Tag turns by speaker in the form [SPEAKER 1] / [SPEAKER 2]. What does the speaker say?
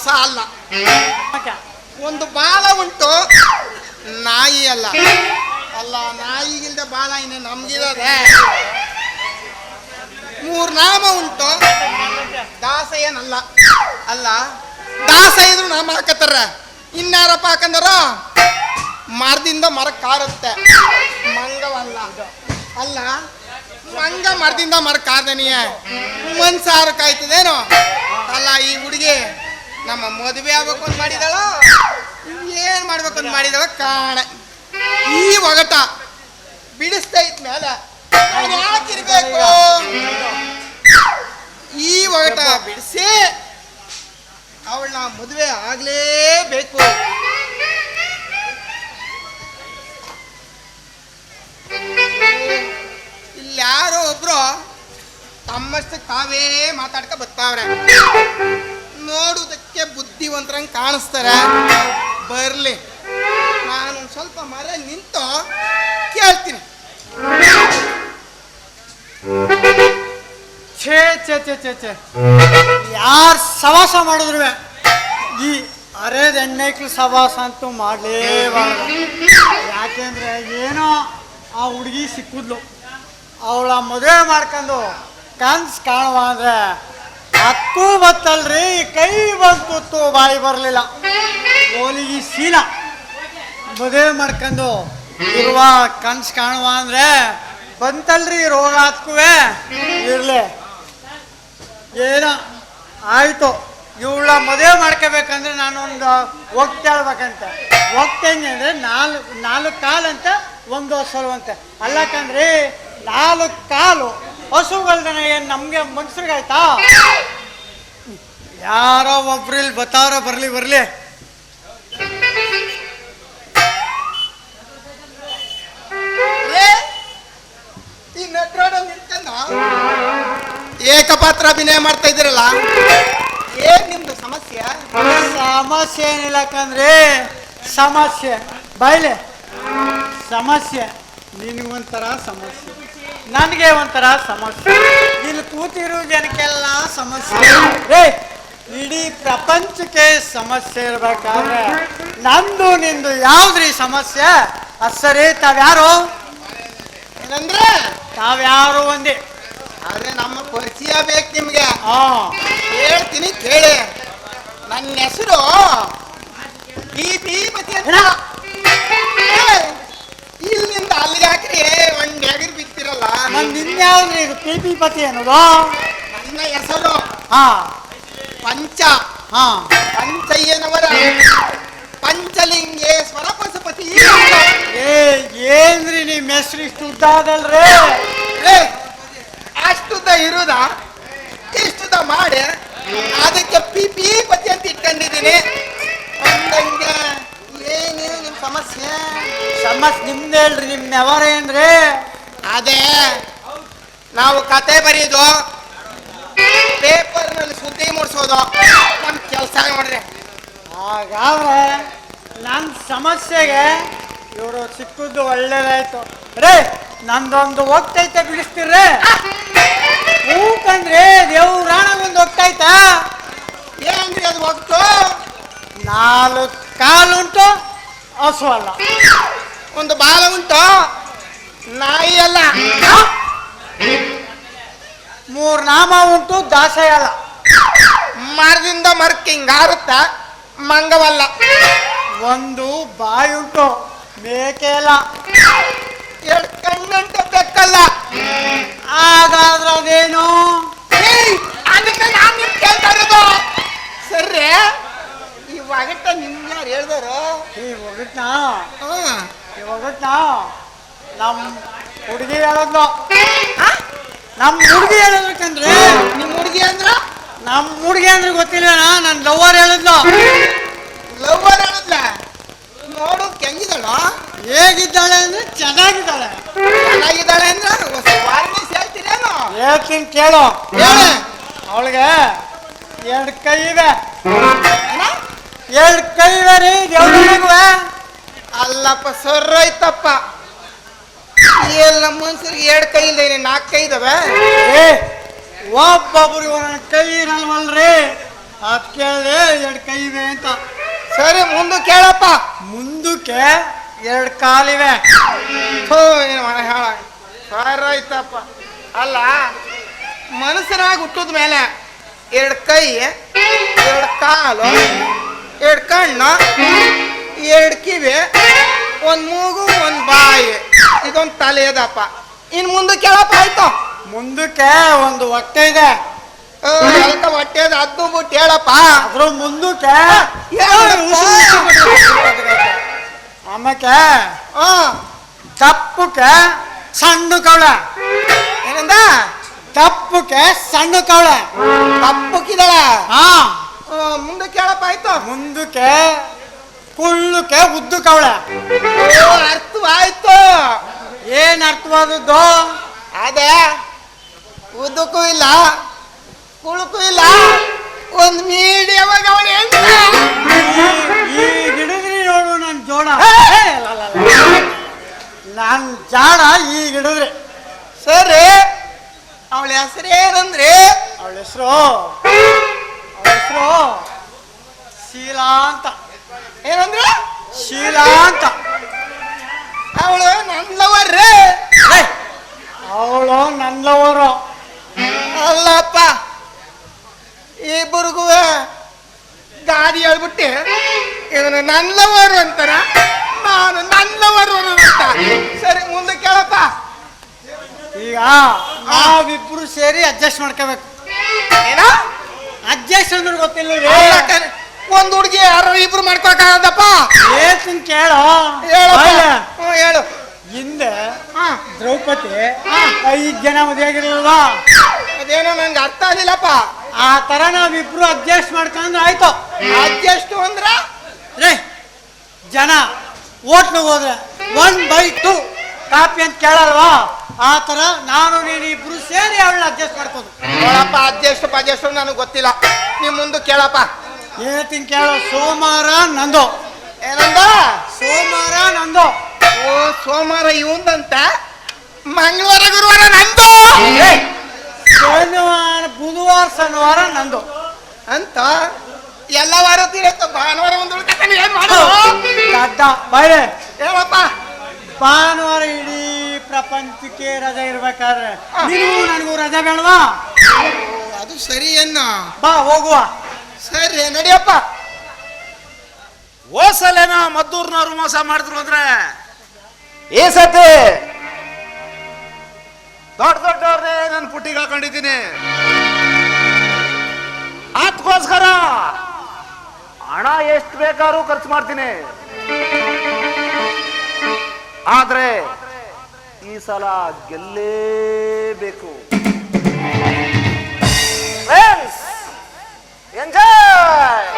[SPEAKER 1] ಕಸ ಅಲ್ಲ. ಒಂದು ಬಾಲ ಉಂಟು, ನಾಯಿ ಅಲ್ಲ. ಅಲ್ಲ ನಾಯಿಗಿಲ್ದ ಬಾಲ ಇನ್ನು ನಮ್ಗಿರೋದೆ. ಮೂರ್ ನಾಮ ಉಂಟು. ದಾಸಯ್ಯನಲ್ಲ. ಅಲ್ಲ ದಾಸ ಇದ್ರು ನಾಮ ಹಾಕತ್ತಾರ. ಇನ್ನಾರಪ್ಪ ಹಾಕಂದಾರ? ಮರದಿಂದ ಮರ ಕಾರುತ್ತೆ ಮಂಗವಲ್ಲ. ಅಲ್ಲ, ಮಂಗ ಮರದಿಂದ ಮರ ಕಾರ್ದನಿಯ ಮನ್ಸಾರ ಕಾಯ್ತದೇನು? ಅಲ್ಲ, ಈ ಹುಡುಗಿ. ನಮ್ಮ ಮದುವೆ ಆಗ್ಬೇಕು ಅಂತ ಮಾಡಿದಳ? ಏನ್ ಅಂತ ಮಾಡಿದಳ ಕಾಣ. ಈ ಒಗಟ ಬಿಡಿಸ್ತಾ ಇತ್ ಮೇಲೆ ಯಾಕಿರ್ಬೇಕು ಈ ಒಗಟ ಬಿಡಿಸಿ ಅವಳನ್ನ ಮದುವೆ ಆಗ್ಲೇಬೇಕು. ಇಲ್ಲ ಯಾರೋ ಒಬ್ರು ತಮ್ಮಷ್ಟು ತಾವೇ ಮಾತಾಡ್ಕ ಬರ್ತಾವ್ರೆ ನೋಡುವುದಕ್ಕೆ ಬುದ್ಧಿವಂತರಂಗ್ ಕಾಣಿಸ್ತಾರೆ. ಬರಲಿ. ನಾನು ಸ್ವಲ್ಪ ಮರೆ ನಿಂತು ಕೇಳ್ತೀನಿ.
[SPEAKER 2] ಛೇ ಛೇ ಛೇ ಛೇ ಛೇ. ಯಾರು ಸವಾಸ ಮಾಡಿದ್ರು ಈ ಅರೆದ ಹೆಣ್ಣೈಕ್ಳು ಸವಾಸ ಅಂತೂ ಮಾಡಲೇಬಾರ್ದು. ಯಾಕೆಂದ್ರೆ ಏನೋ ಆ ಹುಡುಗಿ ಸಿಕ್ಕಿದ್ಲು. ಅವಳ ಮದುವೆ ಮಾಡ್ಕೊಂಡು ಕನ್ಸು ಕಾಣುವ ಅಂದ್ರೆ ಹಕ್ಕು ಬತ್ತಲ್ರಿ, ಕೈ ಬಂತು ಕೂತು ಬಾಯಿ ಬರಲಿಲ್ಲ. ಕೋಲಿಗೆ ಶೀಲ. ಮದುವೆ ಮಾಡ್ಕೊಂಡು ಇರುವ ಕನ್ಸು ಕಾಣುವ ಅಂದ್ರೆ ಬಂತಲ್ರಿ ರೋಗ ಹತ್ಕುವೆ? ಇರ್ಲಿ. ಏನೋ? ಆಯ್ತು. ಇವಳ ಮದುವೆ ಮಾಡ್ಕೋಬೇಕಂದ್ರೆ ನಾನೊಂದು ಒಂದು ಹೇಳ್ಬೇಕಂತೆ. ಒಗ್ತ ಹೆಂಗೆ ಅಂದ್ರೆ ನಾಲ್ಕು ನಾಲ್ಕು ಕಾಲಂತ, ಒಂದು ಹಸುವಂತೆ ಅಲ್ಲಕಂದ್ರಿ ನಾಲ್ಕು ಕಾಲು ಹಸುಗಳ್ದನ ಏನು ನಮಗೆ ಮನ್ಸರಿಗಾಯ್ತಾ ಯಾರೋ ಒಬ್ರು ಇಲ್ಲಿ ಬತ್ತಾರ ಬರಲಿ ಬರಲಿ.
[SPEAKER 1] ಏಕಪಾತ್ರ ಅಭಿನಯ ಮಾಡ್ತಾ ಇದ್ದೀರಲ್ಲ? ಏನ್ ನಿಮ್ದು ಸಮಸ್ಯೆ?
[SPEAKER 2] ಸಮಸ್ಯೆ ಏನಿಲ್ಲ ಯಾಕಂದ್ರೆ ಸಮಸ್ಯೆ. ಬಾಯ್ಲೆ ಸಮಸ್ಯೆ. ನಿನಗೊಂಥರ ಸಮಸ್ಯೆ. ನನಗೆ ಒಂಥರ ಸಮಸ್ಯೆ. ಇಲ್ಲಿ ಕೂತಿರೋ ಜನಕ್ಕೆಲ್ಲ ಸಮಸ್ಯೆ ಪ್ರಪಂಚಕ್ಕೆ ಸಮಸ್ಯೆ ಇರಬೇಕಾದ್ರೆ ನಂದು ನಿಂದು ಯಾವ್ದ್ರಿ ಸಮಸ್ಯೆ? ಅದ್ ಸರಿ ತಾವ್ಯಾರು?
[SPEAKER 1] ಏನಂದ್ರೆ
[SPEAKER 2] ತಾವ್ಯಾರು ಒಂದೇ.
[SPEAKER 1] ಆದ್ರೆ ನಮ್ಮ ಪರಿಚಯ ಬೇಕು ನಿಮ್ಗೆ.
[SPEAKER 2] ಹಾ.
[SPEAKER 1] ಹೇಳ್ತೀನಿ ಕೇಳಿ. ನನ್ನ ಹೆಸರು ಅಂತ. ಏ, ಇಲ್ಲಿಂದ ಅಲ್ಲಿಗೆ ಹಾಕ್ರಿ. ಒಂದ್ ಎಗರ್ ಬಿತ್ತಿರಲ್ಲ.
[SPEAKER 2] ನನ್ ನಿನ್ಯಾವ್ದ್ರಿ ಇದು ಪಿ ಪಿ ಪತಿ ಅನ್ನೋದು?
[SPEAKER 1] ನನ್ನ ಹೆಸರು.
[SPEAKER 2] ಹಾ.
[SPEAKER 1] ಪಂಚ
[SPEAKER 2] ಹಾ
[SPEAKER 1] ಪಂಚಯ್ಯನವರ. ಪಂಚಲಿಂಗೇಶ್ವರ ಪಶುಪತಿ
[SPEAKER 2] ಏ ಏನ್ರಿ ನಿಮ್ಮ ಹೆಸರು ಇಷ್ಟು ಉದ್ದ ಅದಲ್ರಿ
[SPEAKER 1] ಏ, ಅಷ್ಟುದ್ದ ಇರುದ ಇಷ್ಟುದ ಮಾಡಿ. ಅದಕ್ಕೆ ಪಿ ಪಿ ಪತಿ ಅಂತ ಇಟ್ಕೊಂಡಿದ್ದೀನಿ. ಅಂದಂಗೆ ಏನೇನು ನಿಮ್ಮ ಸಮಸ್ಯೆ?
[SPEAKER 2] ಸಮಸ್ಯೆ ನಿಮ್ದು ಹೇಳ್ರಿ ನಿಮ್ ವ್ಯವಹಾರ ಏನ್ರಿ?
[SPEAKER 1] ಅದೇ ನಾವು ಕತೆ ಬರೆಯೋದು ಪೇಪರ್ನಲ್ಲಿ ಸುದ್ದಿ ಮೂಡಿಸೋದು. ನಮ್ಮ ಕೆಲಸ ನೋಡ್ರಿ
[SPEAKER 2] ಹಾಗಾದ್ರೆ ನನ್ನ ಸಮಸ್ಯೆಗೆ ಇವರು ಸಿಕ್ಕುದು ಒಳ್ಳೇದಾಯ್ತು. ರೇ, ನಂದೊಂದು ಹೋಗ್ತೈತೆ ಬಿಡಿಸ್ತೀರ್ರೆ ಹೂಕಂದ್ರೆ ದೇವ್ರಾಣ ಒಂದು ಹೋಗ್ತೈತಾ
[SPEAKER 1] ಏನ್ರಿ ಅದು ಹೋಗ್ತು
[SPEAKER 2] ನಾಲ್ಕು ಕಾಲುಂಟು ಹಸು ಅಲ್ಲ.
[SPEAKER 1] ಒಂದು ಬಾಲ ಉಂಟು, ನಾಯಿ ಅಲ್ಲ.
[SPEAKER 2] ಮೂರು ನಾಮ ಉಂಟು ದಾಸಯಾಲ.
[SPEAKER 1] ಮರದಿಂದ ಮರಕ್ಕೆ ಹಿಂಗಾರುತ್ತ ಮಂಗವಲ್ಲ.
[SPEAKER 2] ಒಂದು ಬಾಯಿ ಉಂಟು ಬೇಕೇಲ
[SPEAKER 1] ಎರಡು ಕಣ್ಣಂತ ಬೆಕ್ಕಲ್ಲ.
[SPEAKER 2] ಹಾಗಾದ್ರೆ ಅದೇನು
[SPEAKER 1] ಅದಕ್ಕೆ ನಾನು ನಿಮ್ ಕೇಳ್ತಾ ಇರೋದು ಸರ್ರೆ ಈ ಒಗಟ್ಟ ನಿಮ್ಗೆ ಯಾರು ಹೇಳ್ದಾರು?
[SPEAKER 2] ಈ ಒಗಟ್ನಾ? ಈ ಒಗಟ್ನಾ ನಮ್ಮ ಹುಡುಗಿ ಹೇಳೋದ್ಲು. ನಮ್ಮ ಹುಡುಗಿ ಹೇಳೋದಕ್ಕಂದ್ರೆ
[SPEAKER 1] ನಿಮ್ಮ ಹುಡುಗಿ ಅಂದ್ರ?
[SPEAKER 2] ನಮ್ಮ ಹುಡುಗಿ ಅಂದ್ರೆ ಗೊತ್ತಿಲ್ಲ ನನ್ನ ಲವರ್ ಹೇಳಿದ್ಲು.
[SPEAKER 1] ಲವರ್ ಹೇಳಿದ್ಲ? ನೋಡು ಹೆಂಗಿದಳ
[SPEAKER 2] ಹೇಗಿದ್ದಾಳೆ ಅಂದ್ರೆ ಚೆನ್ನಾಗಿದ್ದಾಳೆ.
[SPEAKER 1] ಚೆನ್ನಾಗಿದ್ದಾಳೆ ಅಂದ್ರೆ ಹೇಳ್ತೀರೇನು?
[SPEAKER 2] ಹೇಳ್ತೀನಿ ಕೇಳು.
[SPEAKER 1] ಹೇಳು.
[SPEAKER 2] ಅವಳಿಗೆ ಎರಡು ಕೈ
[SPEAKER 1] ಇದೆ?
[SPEAKER 2] ಎರಡು ಕೈ ಇವೆ ರೀ ಅಲ್ಲಪ್ಪ
[SPEAKER 1] ಅಲ್ಲಪ್ಪ ಸರ್ರೋಯ್ತಪ್ಪ ಎಲ್ಲ ಮನುಷ್ಯರಿಗೆ ಎರಡು ಕೈ ಇಲ್ಲ ನಾಲ್ಕು ಕೈ ಇದಾವೆ
[SPEAKER 2] ಏ ಒಬ್ಬೊಬ್ರು ಇವನ ಕೈ ಇರಲ್ವಲ್ರಿ? ಅದ್ ಕೇಳಿದೆ ಎರಡು ಕೈ ಇದೆ ಅಂತ.
[SPEAKER 1] ಸರಿ ಮುಂದೆ ಕೇಳಪ್ಪ.
[SPEAKER 2] ಮುಂದಕ್ಕೆ ಎರಡು ಕಾಲಿವೆ.
[SPEAKER 1] ಥೋ ಏನು ಮಾಡ ಹೇಳ. ಸಾರಾಯ್ತಪ್ಪ ಅಲ್ಲ ಮನುಷ್ಯನಾಗ ಹುಟ್ಟಿದ ಮೇಲೆ ಎರಡು ಕೈ ಎರಡು ಕಾಲು ಎರಡು ಕಣ್ಣು ಎರಡು ಕಿವಿ ಒಂದು ಮೂಗು ಒಂದು ಬಾಯಿ. ಇದೊಂದು ತಲೆ ಅದಪ್ಪ ಇನ್ ಮುಂದೆ ಕೇಳಪ್ಪ ಆಯ್ತು?
[SPEAKER 2] ಮುಂದಕ್ಕೆ ಒಂದು ಹೊಟ್ಟೆ ಇದೆ.
[SPEAKER 1] ಹೊಟ್ಟೆ ಅದು ಅದ್ದು ಬಿಟ್ಟು ಹೇಳಪ್ಪ.
[SPEAKER 2] ಅದ್ರ ಮುಂದಕ್ಕೆ
[SPEAKER 1] ಆಮೇಕೆ
[SPEAKER 2] ತಪ್ಪುಕೆ ಸಣ್ಣ ಕವಳ.
[SPEAKER 1] ಏನಂದ?
[SPEAKER 2] ತಪ್ಪುಕೆ ಸಣ್ಣ ಕವಳ.
[SPEAKER 1] ತಪ್ಪಕ್ಕಿದಳ
[SPEAKER 2] ಹಾ
[SPEAKER 1] ಮುಂದೆ ಕೇಳಪ್ಪ ಆಯ್ತು?
[SPEAKER 2] ಮುಂದಕ್ಕೆ ಕುಳ್ಳುಕೆ ಉದ್ದು ಕವಳ.
[SPEAKER 1] ಅರ್ಥವಾಯ್ತು.
[SPEAKER 2] ಏನ್ ಅರ್ಥವಾದದ್ದು?
[SPEAKER 1] ಅದೇ ಉದ್ದಕ್ಕೂ ಇಲ್ಲ ಕುಳುಕು ಇಲ್ಲ ಒಂದು ಮೀಡಿಯಮ್ ಅವಳು
[SPEAKER 2] ಈ ಗಿಡದ್ರಿ ನೋಡು ನನ್ ಜೋಡ. ನನ್ ಜಾಡ ಈ ಗಿಡದ್ರಿ.
[SPEAKER 1] ಸರಿ ಅವಳ ಹೆಸರು ಏನಂದ್ರೆ?
[SPEAKER 2] ಅವಳ ಹೆಸರು ಅವಳ ಹೆಸರು ಶೀಲಾ ಅಂತ.
[SPEAKER 1] ಏನಂದ್ರೆ?
[SPEAKER 2] ಶೀಲಾ ಅಂತ.
[SPEAKER 1] ಅವಳು ನನ್ನ ಲವರ್
[SPEAKER 2] ಅವಳು ನನ್ನವರು.
[SPEAKER 1] ಅಲ್ಲಪ್ಪ. ಇಬ್ಬರಿಗೂ ಗಾಡಿ ಹೇಳ್ಬಿಟ್ಟು ಇವನು ನನ್ನ ಲವರು ಅಂತಾರ. ನಾನು ನನ್ನ ಲವರ್ ಅಂತ ಸರಿ ಮುಂದೆ ಕೇಳಪ್ಪ.
[SPEAKER 2] ಈಗ ನಾವಿಬ್ರು ಸೇರಿ ಅಡ್ಜಸ್ಟ್ ಮಾಡ್ಕೋಬೇಕು.
[SPEAKER 1] ಏನ?
[SPEAKER 2] ಅಡ್ಜಸ್ಟ್ ಅಂದ್ರೆ ಗೊತ್ತಿಲ್ಲ
[SPEAKER 1] ಅಲ್ಲ ಕಣೆ, ಒಂದ್ ಹುಡುಗಿ ಯಾರು ಇಬ್ರು ಮಾಡ್ಕೊಳಕಾಗದಪ್ಪ
[SPEAKER 2] ಏತನ್ ಕೇಳೋ. ಬಾಯ್ಲೆ.
[SPEAKER 1] ಹ್ಞೂ ಹೇಳು.
[SPEAKER 2] ಹಿಂದೆ
[SPEAKER 1] ಹಾ.
[SPEAKER 2] ದ್ರೌಪದಿ ಐದ್ ಜನ ಮದುವೆ ಆಗಿರಲಿಲ್ಲ
[SPEAKER 1] ಅದೇನೋ ನಂಗೆ ಅರ್ಥ ಆಗಿಲ್ಲಪ್ಪ.
[SPEAKER 2] ಆ ತರ ನಾವಿಬ್ರು ಅಡ್ಜಸ್ಟ್ ಮಾಡ್ಕೊಂಡ್ರೆ ಆಯ್ತು.
[SPEAKER 1] ಅಡ್ಜಸ್ಟ್ ಅಂದ್ರ?
[SPEAKER 2] ರೇ ಜನ ಓಟ್ನಾಗ ಹೋದ್ರೆ ಒನ್ ಬೈ ಟು ಕಾಪಿ ಅಂತ ಕೇಳಲ್ವಾ? ಆ ತರ ನಾನು ನೀನು ಇಬ್ರು ಸೇರಿ ಅವಳನ್ನ ಅಡ್ಜಸ್ಟ್ ಮಾಡ್ಕೊಂಡು
[SPEAKER 1] ನೋಡಪ್ಪ ಅಡ್ಜಸ್ಟ್ ಅಡ್ಜಸ್ಟ್ ನನಗೆ ಗೊತ್ತಿಲ್ಲ. ನಿಮ್ಮ ಮುಂದೆ ಕೇಳಪ್ಪ.
[SPEAKER 2] ಹೇಳ್ತೀನಿ ಕೇಳೋ ಸೋಮವಾರ ನಂದು.
[SPEAKER 1] ಏನಂದ
[SPEAKER 2] ಸೋಮವಾರ ನಂದು.
[SPEAKER 1] ಓ ಸೋಮವಾರ ಇವಂದಂತ? ಮಂಗಳವಾರ ಗುರುವಾರ ನಂದು?
[SPEAKER 2] ಶನಿವಾರ ಬುಧವಾರ ಶನಿವಾರ ನಂದು.
[SPEAKER 1] ಅಂತ? ಎಲ್ಲ ವಾರ ತಿರತ್ತ ಭಾನುವಾರ ಒಂದು ಉಳ್ಕತ್ತಾನೆ ಏನ್ ಮಾಡು?
[SPEAKER 2] ಅಡ್ಡ ಬಾಯ್ಲೆ.
[SPEAKER 1] ಹೇಳಪ್ಪ.
[SPEAKER 2] ಭಾನುವಾರ ಇಡೀ ಪ್ರಪಂಚಕ್ಕೆ ರಜೆ ಇರ್ಬೇಕಾದ್ರೆ. ನೀವು ನನಗೂ ರಜೆ ಬೇಡವಾ?
[SPEAKER 1] ಅದು ಸರಿ ಏನ
[SPEAKER 2] ಬಾ ಹೋಗುವ.
[SPEAKER 1] ಸರಿ ನಡಿಯಪ್ಪ.
[SPEAKER 3] ಓಸಲೇನ ಮದ್ದೂರ್ನವ್ರು ಮೋಸ ಮಾಡಿದ್ರು ಅಂದ್ರೆ?
[SPEAKER 1] ಏ ಸತಿ.
[SPEAKER 3] ದೊಡ್ಡ ದೊಡ್ಡವ್ರನ್ನೇ ನಾನು ಪುಟ್ಟಿಗೆ ಹಾಕೊಂಡಿದ್ದೀನಿ. ಅದಕ್ಕೋಸ್ಕರ ಹಣ ಎಷ್ಟು ಬೇಕಾದ್ರೂ ಖರ್ಚು ಮಾಡ್ತೀನಿ. ಆದ್ರೆ ಈ ಸಲ ಗೆಲ್ಲೇಬೇಕು. Right.